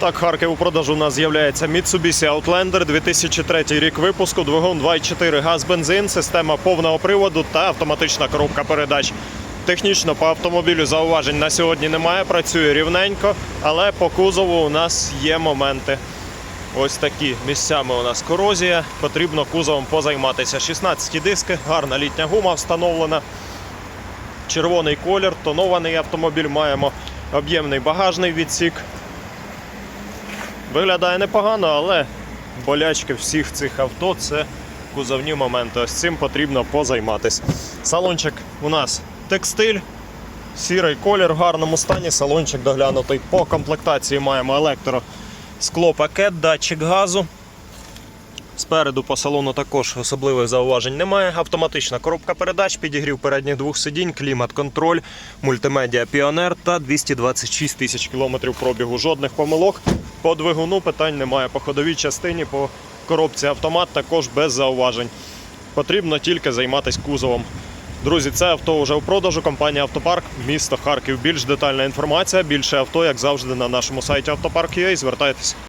Так, Харків у продажу у нас з'являється Mitsubishi Outlander 2003 рік випуску, двигун 2.4 газ бензин, система повного приводу та автоматична коробка передач. Технічно по автомобілю зауважень на сьогодні немає, працює рівненько, але по кузову у нас є моменти. Ось такі місцями у нас корозія. Потрібно кузовом позайматися. 16 диски, гарна літня гума встановлена. Червоний колір, тонований автомобіль. Маємо об'ємний багажний відсік. Виглядає непогано, але болячки всіх цих авто це кузовні моменти. Ось цим потрібно позайматися. Салончик у нас текстиль, сірий колір в гарному стані. Салончик доглянутий. По комплектації маємо електро склопакет, датчик газу. Спереду по салону також особливих зауважень немає. Автоматична коробка передач, підігрів передніх двох сидінь, клімат-контроль, мультимедіа Піонер та 226 тисяч кілометрів пробігу. Жодних помилок. По двигуну питань немає. По ходовій частині, по коробці автомат також без зауважень. Потрібно тільки займатися кузовом. Друзі, це авто вже у продажу. Компанія Автопарк, місто Харків. Більш детальна інформація, більше авто, як завжди, на нашому сайті автопарк.ua. Звертайтеся.